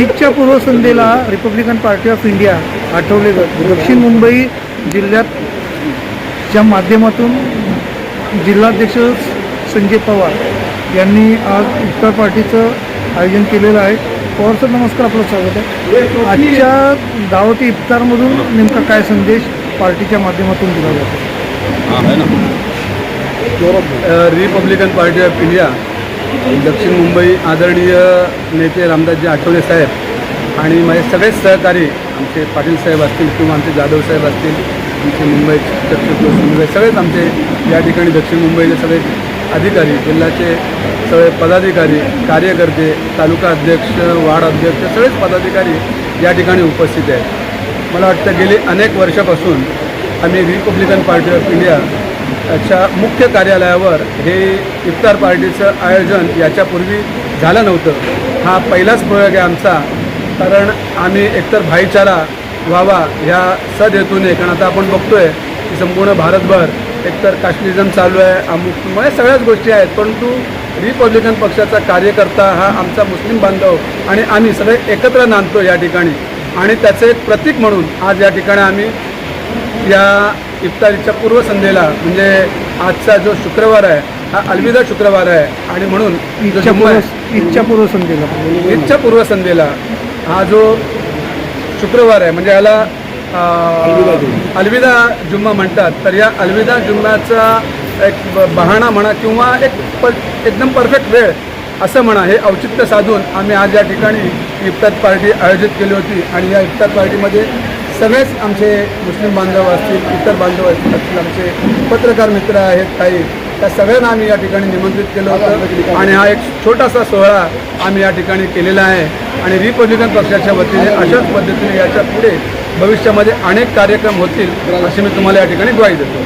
ईदच्या पूर्वसंध्येला Republican Party of India Athawale दक्षिण मुंबई जिल्ह्यातच्या माध्यमातून जिल्हाध्यक्ष संजय पवार यांनी आज इफ्तार पार्टीचं आयोजन केलेलं आहे. पवारसाहेब नमस्कार आपलं स्वागत आहे. आजच्या दावती इफ्तारमधून नेमका काय संदेश पार्टीच्या माध्यमातून दिला जातो? रिपब्लिकन पार्टी ऑफ इंडिया दक्षिण मुंबई आदरणीय नेते रामदासजी आठवले साहेब आणि माझे सगळेच सहकारी आमचे पाटील साहेब असतील किंवा आमचे जाधव साहेब असतील आमचे मुंबई दक्षिण मुंबई सगळेच आमचे या ठिकाणी दक्षिण मुंबईचे सगळे अधिकारी जिल्ह्याचे सगळे पदाधिकारी कार्यकर्ते तालुका अध्यक्ष वार्ड अध्यक्ष सगळेच पदाधिकारी या ठिकाणी उपस्थित आहेत. मला वाटतं गेली अनेक वर्षापासून आम्ही रिपब्लिकन पार्टी ऑफ इंडिया च्या मुख्य कार्यालयावर हे इफ्तार पार्टीचं आयोजन याच्यापूर्वी झालं नव्हतं. हा पहिलाच प्रयोग आहे आमचा. कारण आम्ही एकतर भाईचारा व्हावा ह्या सदहेतूने कारण आता आपण बघतोय की संपूर्ण भारतभर एकतर काश्मीरिझम चालू आहे अमुक म्हणजे सगळ्याच गोष्टी आहेत परंतु रिपब्लिकन पक्षाचा कार्यकर्ता हा आमचा मुस्लिम बांधव आणि आम्ही सगळे एकत्र नांदतो या ठिकाणी. आणि त्याचं एक प्रतीक म्हणून आज या ठिकाणी आम्ही या इफ्तारीच्या पूर्वसंध्येला म्हणजे आजचा जो शुक्रवार आहे हा अलविदा शुक्रवार आहे. आणि म्हणून जो ईदच्या जुम्मा आहे, पूर्व ईदच्या पूर्वसंध्येला. ईदच्या पूर्वसंध्येला हा जो शुक्रवार आहे म्हणजे याला अं, अलविदा जुम्मा. म्हणतात. तर या अलविदा जुम्म्याचा एक ब- बहाणा म्हणा किंवा एक प एकदम परफेक्ट वेळ असं म्हणा हे औचित्य साधून आम्ही आज या ठिकाणी इफ्तार पार्टी आयोजित केली होती. आणि या इफ्तार पार्टीमध्ये सगळेच आमचे मुस्लिम बांधव असतील इतर बांधव असतील आमचे पत्रकार मित्र आहेत काही त्या सगळ्यांना आम्ही या ठिकाणी निमंत्रित केलं होतं. आणि हा एक छोटासा सोहळा आम्ही या ठिकाणी केलेला आहे. आणि रिपब्लिकन पक्षाच्या वतीने अशाच पद्धतीने याच्यापुढे भविष्यामध्ये अनेक कार्यक्रम होतील अशी मी तुम्हाला या ठिकाणी ग्वाही देतो.